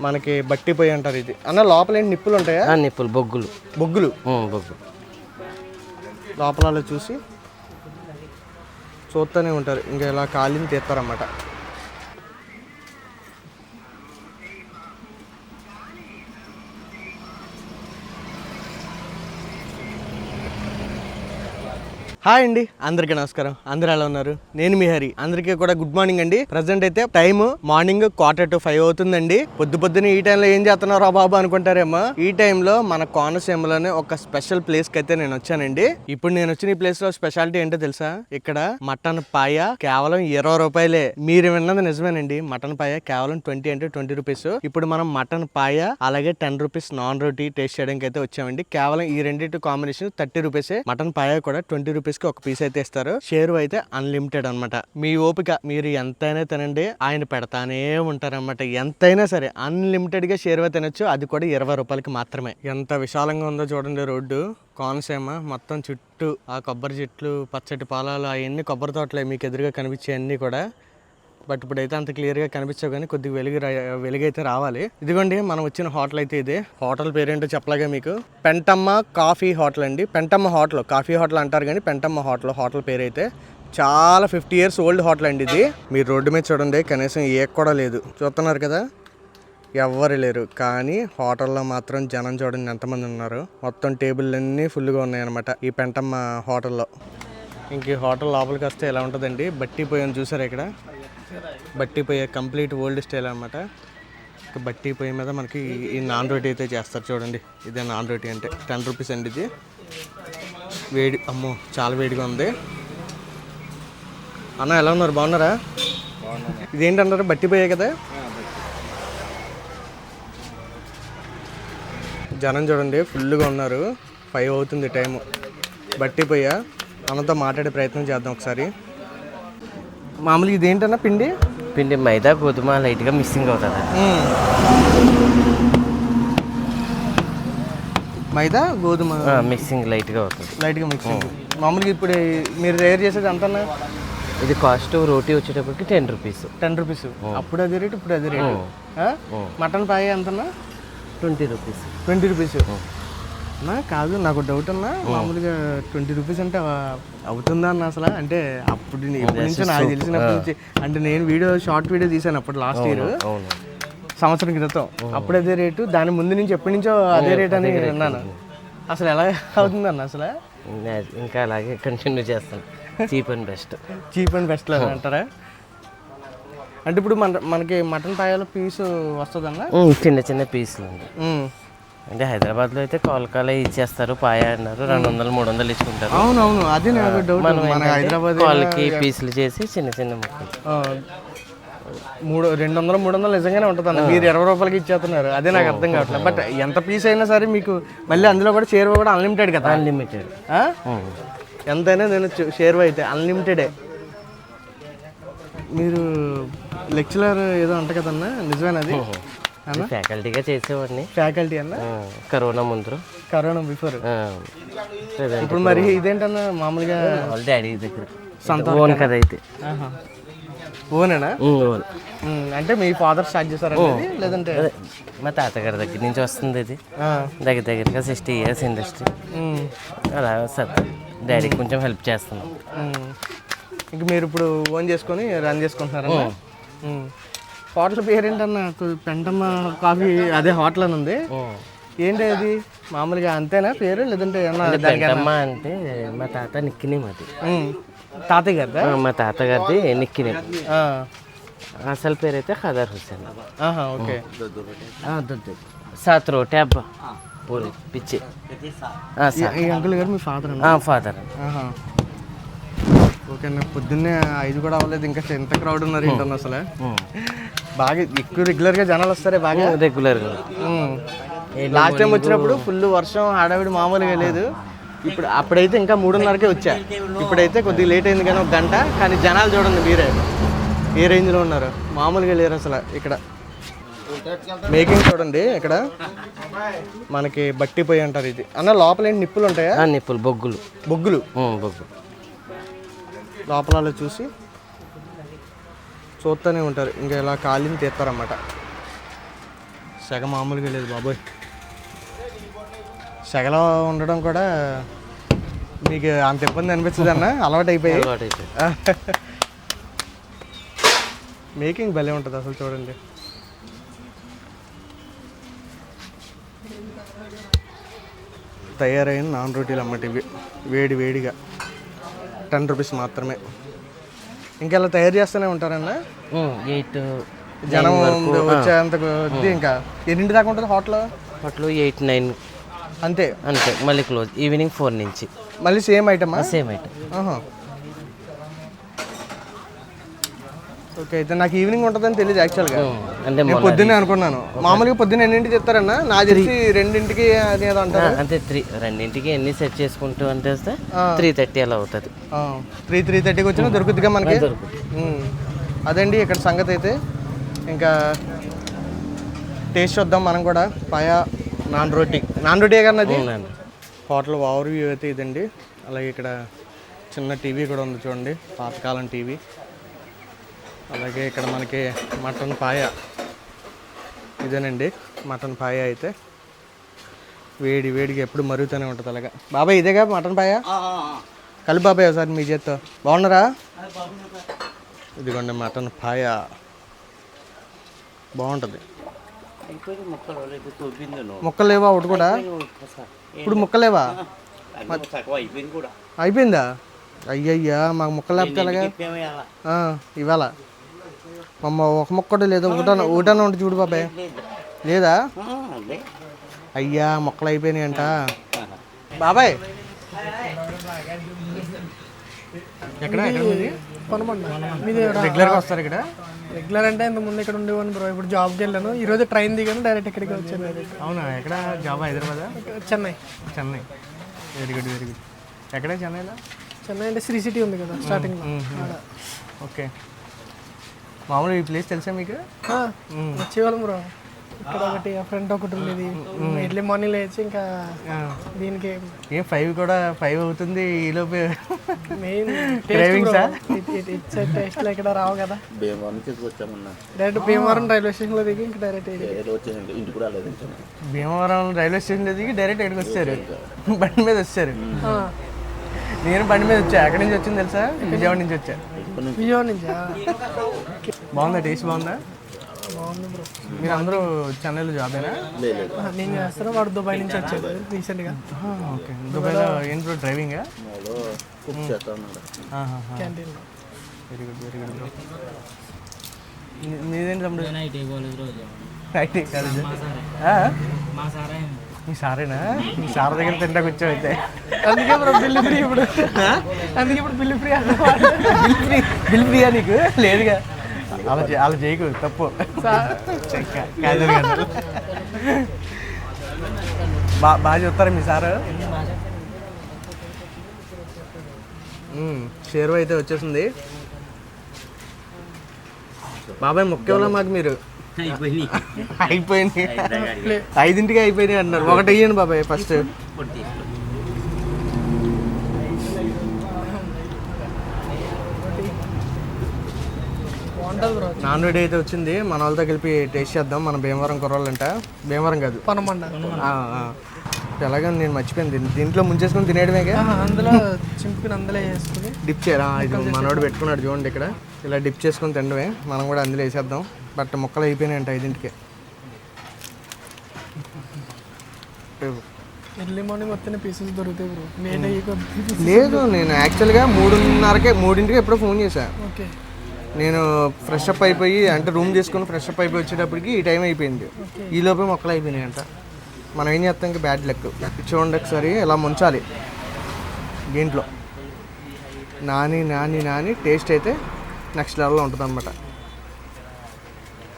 మనకి బట్టి పొయ్యి అంటారు ఇది. అన్న లోపల ఏంటి నిప్పులు ఉంటాయా? ఆ, నిప్పులు బొగ్గులు. బొగ్గులు? ఉమ్, బొగ్గులు లోపల అలా చూసి చూస్తూనే ఉంటారు. ఇంకా ఇలా కాలిని తీస్తారన్నమాట. హాయ్ అండి. అందరికీ నమస్కారం. అందరూ ఎలా ఉన్నారు? నేను మీ హరి. అందరికీ కూడా గుడ్ మార్నింగ్ అండి. ప్రజెంట్ అయితే time morning quarter to five అవుతుందండి. పొద్దు పొద్దున ఈ టైంలో ఏం చేస్తున్నారా బాబు అనుకుంటారేమో? ఈ టైంలో మన కోనసీమలోనే ఒక స్పెషల్ ప్లేస్కి అయితే నేను వచ్చానండి. ఇప్పుడు నేను వచ్చిన ఈ ప్లేస్లో స్పెషాలిటీ ఏంటో తెలుసా? ఇక్కడ మటన్ పాయ కేవలం ఇరవై రూపాయలే. మీరు విన్నది నిజమేనండి. మటన్ పాయ కేవలం ట్వంటీ అంటే ట్వంటీ రూపీస్ ఇప్పుడు మనం మటన్ పాయ అలాగే ten rupees naan roti taste చేయడానికి అయితే వచ్చామండి. కేవలం ఈ రెండింటి కాంబినేషన్ థర్టీ రూపీసే మటన్ పాయ కూడా ట్వంటీ రూపీస్ కి ఒక పీస్ అయితే ఇస్తారు. షేరు అయితే అన్లిమిటెడ్ అనమాట మీ ఓపిక మీరు ఎంతైనా తినండి ఆయన పెడతానే ఉంటారన్నమాట. ఎంతైనా సరే అన్లిమిటెడ్గా షేర్ తినొచ్చు అది కూడా ఇరవై రూపాయలకి మాత్రమే. ఎంత విశాలంగా ఉందో చూడండి రోడ్డు కోనసీమ మొత్తం చుట్టూ ఆ కొబ్బరి చెట్లు పచ్చటి పొలాలు అవన్నీ కొబ్బరి తోటలే మీకు ఎదురుగా కనిపించే అన్నీ కూడా. బట్ ఇప్పుడైతే అంత క్లియర్గా కనిపించవు కానీ కొద్దిగా వెలుగు వెలుగైతే రావాలి. ఇదిగోండి మనం వచ్చిన హోటల్ అయితే ఇదే. హోటల్ పేరేంటో చెప్పలాగా మీకు. పెంటమ్మ కాఫీ హోటల్ అండి. పెంటమ్మ హోటల్ కాఫీ హోటల్ అంటారు కానీ పెంటమ్మ హోటల్ హోటల్ పేరైతే చాలా ఫిఫ్టీ ఇయర్స్ ఓల్డ్ హోటల్ అండి ఇది. మీరు రోడ్డు మీద చూడండి కనీసం ఏ కూడా లేదు. చూస్తున్నారు కదా? ఎవ్వరు లేరు. కానీ హోటల్లో మాత్రం జనం చూడండి ఎంతమంది ఉన్నారు. మొత్తం టేబుల్ అన్నీ ఫుల్గా ఉన్నాయన్నమాట ఈ పెంటమ్మ హోటల్లో. ఇంక హోటల్ లోపలికి వస్తే ఎలా ఉంటుందండి? బట్టి పొయ్యని చూసారు ఇక్కడ? బట్టి పొయ్యి కంప్లీట్ ఓల్డ్ స్టైల్ అనమాట బట్టి పొయ్యి మీద మనకి ఈ- నాన్ రోటీ అయితే చేస్తారు చూడండి. ఇదే నాన్ రోటీ అంటే టెన్ రూపీస్ అండి ఇది. వేడి అమ్మో చాలా వేడిగా ఉంది. అన్న ఎలా ఉన్నారు? బాగున్నారా? ఇదేంటన్నారు బట్టి పోయే కదా? జనం చూడండి ఫుల్గా ఉన్నారు. ఫైవ్ అవుతుంది టైము. బట్టి పోయా అన్నతో మాట్లాడే ప్రయత్నం చేద్దాం ఒకసారి. మామూలుగా ఇదేంటన్నా పిండి? పిండి మైదా గోధుమ లైట్గా మిస్సింగ్ అవుతుంది. మైదా గోధుమ? మిక్సింగ్ లైట్గా అవుతుంది. లైట్గా మిక్సింగ్. మామూలుగా ఇప్పుడు మీరు తయారు చేసేది ఎంత ఇది కాస్ట్ రోటీ వచ్చేటప్పటికి టెన్ రూపీస్. Ten rupees. అప్పుడు అదే రేటు ఇప్పుడు అదే రేటు? మటన్ పాయ ఎంతన్నా? Twenty rupees. Twenty rupees. నా కాదు నాకు డౌట్ అన్నా మామూలుగా ట్వంటీ రూపీస్ అంటే అవుతుందా అన్న అసలు? అంటే అప్పుడు నుంచో నాకు తెలిసినప్పటి నుంచి. అంటే నేను వీడియో షార్ట్ వీడియో తీసాను అప్పుడు లాస్ట్ ఇయర్ సంవత్సరం క్రితం. అప్పుడు అదే రేటు దాని ముందు నుంచి ఎప్పటి నుంచో అదే రేట్ అని విన్నాను అసలు ఎలా అవుతుందన్న అసలు? ఇంకా అలాగే కంటిన్యూ చేస్తాను. Cheap and best cheap and best అంటారా? అంటే ఇప్పుడు మన మనకి మటన్ పాయాల పీసు వస్తుందన్న? చిన్న చిన్న పీసులు అండి. అంటే హైదరాబాద్లో అయితే కోలకాలే ఇచ్చేస్తారు పాయ అన్నారు. రెండు వందలు మూడు వందలు ఇచ్చుకుంటారు. అవును అవును అది నాకు డౌట్ మనం హైదరాబాద్ కాళ్ళకి పీసులు చేసి చిన్న చిన్న ముక్కలు. మూడు రెండు వందలు మూడు వందలు నిజంగానే ఉంటుంది అన్న మీరు ఇరవై రూపాయలకి ఇచ్చేస్తున్నారు. అదే నాకు అర్థం కావట్లేదు. బట్ ఎంత పీస్ అయినా సరే మీకు మళ్ళీ అందులో కూడా షేర్వా కూడా అన్లిమిటెడ్ కదా. అన్లిమిటెడ్? ఎంతైనా నేను షేర్వా అయితే అన్లిమిటెడే మీరు లెక్చరర్ ఏదో అంట కదన్నా? నిజమేనది ఫ్యాకల్టీగా చేసేవాడిని. ఫ్యాకల్టీ అన్న? కరోనా ముందు. కరోనా బిఫోర్ ఇప్పుడు మరి ఇదేంటన్నా మామూలుగా వాళ్ళ డాడీ దగ్గర. ఓన్ కదా? అయితే ఓనేనా? ఓన్. అంటే మీ ఫాదర్ స్టార్ట్ చేశారండి లేదంటే? మా తాతగారి దగ్గర నుంచి వస్తుంది ఇది. దగ్గర దగ్గరగా సిక్స్టీ ఇయర్స్ ఇండస్ట్రీ. అలా సత్తా డాడీకి కొంచెం హెల్ప్ చేస్తున్నాం. ఇంక మీరు ఇప్పుడు ఓన్ చేసుకొని రన్ చేసుకుంటున్నారా హోటల్ పేరేంటన్నా? పెంటమ్మ కాఫీ అదే హోటల్ అని ఉంది. ఏంటి అది? మామూలుగా అంతేనా పేరు? లేదంటే పెంటమ్మ అంటే మా తాత నిక్కినేమ్ అది ఉమ్, తాతయ్య గారిదా ఆ, మా తాతగారిది నిక్కినేమ్ ఆ, అసలు పేరు అయితే ఖదర్ హుసేన్ ఓకే. సాత్ రోటే అబ్బా. పూరి పిచ్చి. అంకుల్ గారు మీ ఫాదర్ ఫాదర్. ఓకే అన్న పొద్దున్నే ఐదు కూడా అవ్వలేదు ఇంకా ఎంత క్రౌడ్ ఉన్నారు ఏంటన్న అసలు. బాగా ఎక్కువ రెగ్యులర్గా జనాలు వస్తారే బాగా? రెగ్యులర్గా లాస్ట్ టైం వచ్చినప్పుడు ఫుల్ వర్షం హడావిడి మామూలుగా లేదు. ఇప్పుడు అప్పుడైతే ఇంకా మూడున్నరకే వచ్చా. ఇప్పుడైతే కొద్దిగా లేట్ అయింది కానీ ఒక గంట కానీ జనాలు చూడండి మీరే. ఏ రేంజ్లో ఉన్నారు? మామూలుగా లేరు అసలు ఇక్కడ. మేకింగ్ చూడండి ఇక్కడ. మనకి బట్టి పొయ్యి అంటారు ఇది. అన్న లోపల ఏంటి నిప్పులు ఉంటాయా? నిప్పులు బొగ్గులు. బొగ్గులు? బొగ్గులు లోపల అలా చూసి చూస్తూనే ఉంటారు. ఇంకా ఇలా కాలిని తీస్తారన్నమాట. సెగ మామూలుగా లేదు బాబోయ్. సెగలో ఉండడం కూడా మీకు అంత ఇబ్బంది అనిపించదు అన్న? అలవాటు అయిపోయి మేకింగ్ భలే ఉంటుంది అసలు చూడండి. తయారైన నాన్ రోటీలు అమ్మటి ఇవి. వేడి వేడిగా. టెన్ రూపీస్ మాత్రమే. ఇంకెలా తయారు చేస్తూనే ఉంటారన్న? ఎయిట్ జనం వచ్చేంత కొద్దీ ఇంకా ఎన్నింటి దాకా ఉంటుంది హోటల్? అట్లు ఎయిట్ నైన్. అంతే? అంతే మళ్ళీ క్లోజ్ ఈవినింగ్ ఫోర్ నుంచి. మళ్ళీ సేమ్ ఐటమా సేమ్ ఐటమ్ ఓకే అయితే నాకు ఈవినింగ్ ఉంటుందని తెలియదు యాక్చువల్గా అంటే నేను పొద్దున్నే అనుకున్నాను. మామూలుగా పొద్దున్న ఎన్నింటికి చెప్తారన్న? నా తెలిసి రెండింటికి అది ఏదో అంటారు. అంతే త్రీ. రెండింటికి ఎన్ని సెట్ చేసుకుంటూ అంటే వస్తే. త్రీ థర్టీ అలా అవుతుంది. త్రీ త్రీ థర్టీకి వచ్చినా దొరుకుతుందిగా మనకి. అదండి ఇక్కడ సంగతి అయితే. ఇంకా టేస్ట్ చూద్దాం మనం కూడా. పాయా నాన్ రోటీ. నాన్ రోటీ కదా అది హోటల్ ఓవర్ వ్యూ అయితే ఇదండి. అలాగే ఇక్కడ చిన్న టీవీ కూడా ఉంది చూడండి. పాతకాలం టీవీ. అలాగే ఇక్కడ మనకి మటన్ పాయ. ఇదేనండి మటన్ పాయ అయితే. వేడి వేడిగా ఎప్పుడు మరుగుతూనే ఉంటుంది అలాగా. బాబాయ్ ఇదేగా మటన్ పాయ? కలిపి బాబాయ్ ఒకసారి మీ చేత్తో. బాగున్నారా? ఇదిగోండి మటన్ పాయ. బాగుంటుంది. ముక్కలు లేవా ఒకటి కూడా? ఇప్పుడు ముక్కలు లేవా? అయిపోయిందా అయ్యయ్యా మాకు ముక్కలు లేకపోతే ఇవాళ. మమ్మ ఒక ముక్క కూడా లేదా. ఊటాన ఊటాన ఉంటే చూడు బాబాయ్. లేదా అయ్యా మొక్కలు అయిపోయినాయి అంట బాబాయ్. ఎక్కడ? రెగ్యులర్గా వస్తారు ఇక్కడ? రెగ్యులర్ అంటే ఇంత ముందు ఇక్కడ ఉండేవాడిని బ్రో ఇప్పుడు జాబ్కి వెళ్ళాను. ఈ రోజు ట్రైన్ దిగాను డైరెక్ట్ ఇక్కడికి వచ్చాను అవునా? ఎక్కడ? Job Hyderabad? Chennai. Chennai. Very good very good. ఎక్కడ? చెన్నైలో? చెన్నై అంటే శ్రీ సిటీ ఉంది కదా స్టార్టింగ్ ఓకే. మామూలుగా ఈ ప్లేస్ తెలుసా మీకు? వచ్చేవాళ్ళం బ్రో. ఇక్కడ ఒకటి ఫ్రంట్ ఒకటి ఉండేది. ఎర్లీ మార్నింగ్ లేచి ఇంకా దీనికి ఏం ఫైవ్ కూడా ఫైవ్ అవుతుంది ఈలోపు మెయిన్ Cravings ఆ? ఇచ్చే టేస్ట్లు ఇక్కడ రావు కదా. భీమవరం నుంచి వచ్చామన్నా డైరెక్ట్ భీమవరం రైల్వే స్టేషన్లో దిగి ఇంకా డైరెక్ట్ ఇంటికి కూడా భీమవరం రైల్వే స్టేషన్లో దిగి డైరెక్ట్ ఇక్కడికి వచ్చారు. బండి మీద వచ్చారు. నేను బండి మీద వచ్చా. ఎక్కడి నుంచి వచ్చింది తెలుసా? విజయవాడ నుంచి వచ్చా. విజయవాడ నుంచా? బాగుందా? టేస్ట్ బాగుందా? బాగుంది బ్రో. మీరు అందరూ చెన్నైలో జాబేనా లేదు నేను చేస్తాను వాడు దుబాయ్ నుంచి వచ్చాడు రీసెంట్గా. ఓకే. దుబాయ్లో ఏం బ్రో డ్రైవింగా క్యాంటీన్లో. Very good very good bro. మీదేంటి తమ్ముడు ఐటీ కాలేజ్? మీ సారేనా? మీ సార్ దగ్గర తింటాకు వచ్చావు అయితే. అందుకే బ్రో బిల్లు ఫ్రీ ఇప్పుడు. అందుకే ఇప్పుడు bill free bill free bill ఫ్రీయా నీకు? లేదుగా. అలా అలా చేయకు తప్పు. బా బాగా చెప్తారా మీ సారు. షేర్వ అయితే వచ్చేసింది. బాబాయ్ ముఖ్యంలో మాకు మీరు అయిపోయింది ఐదింటికి అయిపోయినాయి అన్నారు. ఒకటి అయ్యాను బాబాయ్ ఫస్ట్. నాన్ వెజ్ అయితే వచ్చింది. మన వాళ్ళతో కలిపి టేస్ట్ చేద్దాం. మన భీమవరం కుర్రాళ్ళంట భీమవరం కాదు. పనమండ. ఆ, ఆ. ఎలాగో నేను మర్చిపోయింది దీన్ని. దీంట్లో ముంచేసుకొని తినేయడమేగా ఆహా, అందులో చింపుకుని అందులో వేసుకుని డిప్ చేయరా ఇది మనోడు పెట్టుకున్నాడు చూడండి ఇక్కడ. ఇలా డిప్ చేసుకొని తినడమే. మనం కూడా అందులో వేసేద్దాం. బట్ ముక్కలు అయిపోయినాయంట ఐదింటికి. ఎర్లీ మార్నింగ్ వస్తేనే పీసెస్ దొరుకుతాయి బ్రో కొద్ది లేదు నేను యాక్చువల్గా మూడున్నరకే మూడింటికి ఎప్పుడో ఫోన్ చేశాను ఓకే. నేను ఫ్రెష్ అప్ అయిపోయి అంటే రూమ్ చేసుకొని ఫ్రెష్ అప్ అయిపోయి వచ్చేటప్పటికి ఈ టైం అయిపోయింది. ఈ లోపే మొక్కలు అయిపోయినాయంట. మనం ఏం చేస్తాం ఇంకా బ్యాడ్ లెక్ చూడండి ఒకసారి ఇలా ముంచాలి. దీంట్లో. నాని నాని నాని టేస్ట్ అయితే నెక్స్ట్ లెవెల్లో ఉంటుంది అనమాట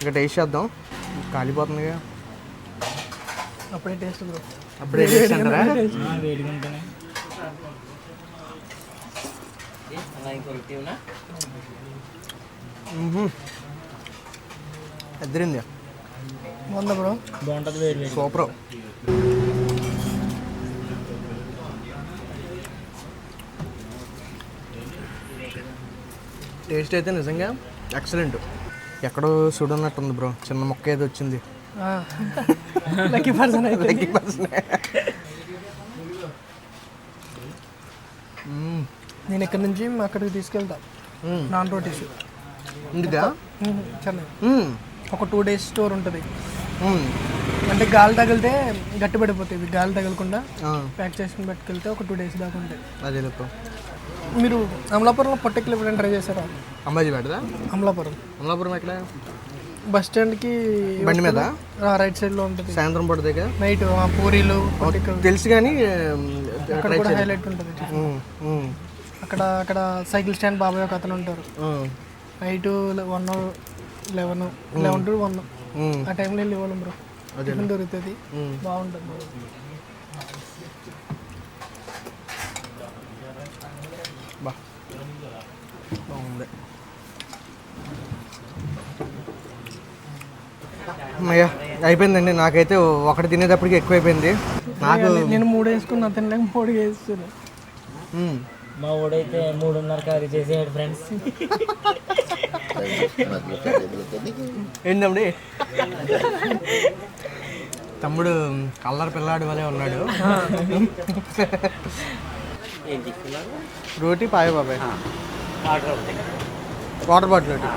ఇంకా టేస్ట్ చేద్దాం. కాలిపోతుందిగా అప్పుడే టేస్ట్ అప్పుడే టేస్ట్ అంటారా? ఎదిరింది బాగుందా బ్రో? సూపర్. టేస్ట్ అయితే నిజంగా ఎక్సలెంట్. ఎక్కడో చూడన్నట్టుంది బ్రో. చిన్న మొక్క ఏదో వచ్చింది. లక్కీ పర్సన్ అయితే. లక్కీ పర్సన్ నేను ఇక్కడ నుంచి అక్కడికి తీసుకెళ్తా. నాన్ రోటీస్ ఇందుకా? చెన్నై. ఒక టూ డేస్ స్టోర్ ఉంటుంది. అంటే గాలి తగిలితే గట్టి పడిపోతాయి. గాలి తగలకుండా ప్యాక్ చేసుకుని పట్టుకెళ్తే ఒక టూ డేస్ దాకా ఉంటాయి. అదే మీరు అమలాపురంలో పొట్టెక్కలు ఎప్పుడైనా ట్రై చేశారా? అంబాజీ పెడదా అమలాపురం. అమలాపురం ఎక్కడ? బస్ స్టాండ్కి బండి మీద? రైట్ సైడ్లో ఉంటుంది. సాయంత్రం పూట దగ్గర? నైట్ పూరీలు తెలుసు కానీ అక్కడ కూడా హైలైట్ ఉంటుంది. మ్మ్. మ్మ్. అక్కడ అక్కడ సైకిల్ స్టాండ్ బాబాయ్ ఒక అతను ఉంటారు. Night one eleven. Eleven to one. ఆ టైంలో వెళ్ళి ఇవ్వాలి బ్రో. టిఫిన్ దొరుకుతుంది. బాగుంటుంది బా. బాగుంది. అమ్మయ్య అయిపోయిందండి. నాకైతే ఒకటి తినేటప్పటికి ఎక్కువైపోయింది. నాకు నేను మూడు వేసుకున్నా తినలేక మూడు వేస్తున్నా మ్మ్. మా ఊడైతే మూడున్నర కర్రీ చేసేయాడు ఫ్రెండ్స్ ఏంటండి? తమ్ముడు కల్లర్ పిల్లాడు వలే ఉన్నాడు. రోటీ పాయ బాబాయ్. వాటర్ బాటిల్ ఒకటి.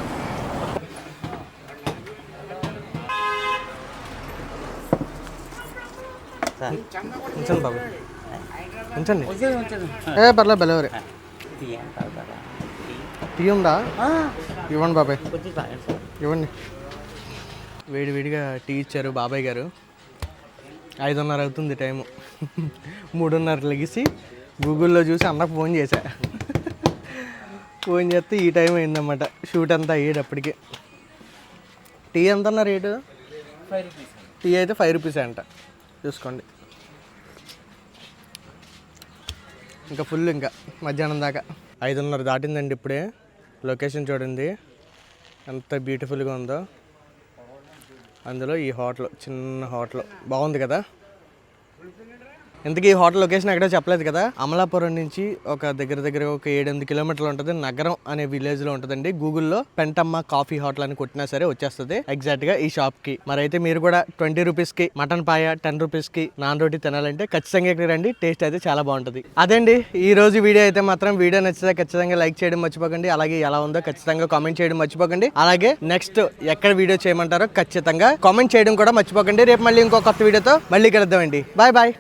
ఉంచండి బాబాయ్. ఉంచండి. ఏ పర్లేదు బెలవరే. టీ ఉందా? ఇవ్వండి బాబాయ్. ఇవ్వండి. వేడి వేడిగా టీ ఇచ్చారు బాబాయ్ గారు. ఐదున్నర అవుతుంది టైము. మూడున్నర లెగిసి గూగుల్లో చూసి అన్నకు ఫోన్ చేశా. ఫోన్ చేస్తే ఈ టైం అయిందన్నమాట. షూట్ అంతా అయ్యేటప్పటికి. టీ ఎంత అన్న రేటు? టీ అయితే ఫైవ్ రూపీస్ అంట. చూసుకోండి. ఇంకా ఫుల్ ఇంకా మధ్యాహ్నం దాకా. ఐదున్నర దాటిందండి ఇప్పుడే. లొకేషన్ చూడండి. ఎంత బ్యూటిఫుల్గా ఉందో. అందులో ఈ హోటల్ చిన్న హోటల్. బాగుంది కదా? ఇంతకీ ఈ హోటల్ లొకేషన్ ఎక్కడో చెప్పలేదు కదా? అమలాపురం నుంచి ఒక దగ్గర దగ్గర ఒక ఏడెనిమిది కిలోమీటర్లు ఉంటుంది. నగరం అనే విలేజ్లో ఉంటుందండి. గూగుల్లో పెంటమ్మ కాఫీ హోటల్ అని కొట్టినా సరే వచ్చేస్తుంది ఎగ్జాక్ట్గా ఈ షాప్కి మరైతే మీరు కూడా ట్వంటీ రూపీస్కి మటన్ పాయ టెన్ రూపీస్కి నాన్ రోటీ తినాలంటే ఖచ్చితంగా ఇక్కడ రండి. టేస్ట్ అయితే చాలా బాగుంటుంది. అదండి. ఈ రోజు వీడియో అయితే మాత్రం వీడియో నచ్చితే ఖచ్చితంగా లైక్ చేయడం మర్చిపోకండి. అలాగే ఎలా ఉందో ఖచ్చితంగా కామెంట్ చేయడం మర్చిపోకండి. అలాగే నెక్స్ట్ ఎక్కడ వీడియో చేయమంటారో ఖచ్చితంగా కామెంట్ చేయడం కూడా మర్చిపోకండి. రేపు మళ్ళీ ఇంకో కొత్త వీడియోతో మళ్ళీ కలుద్దామండి. Bye bye.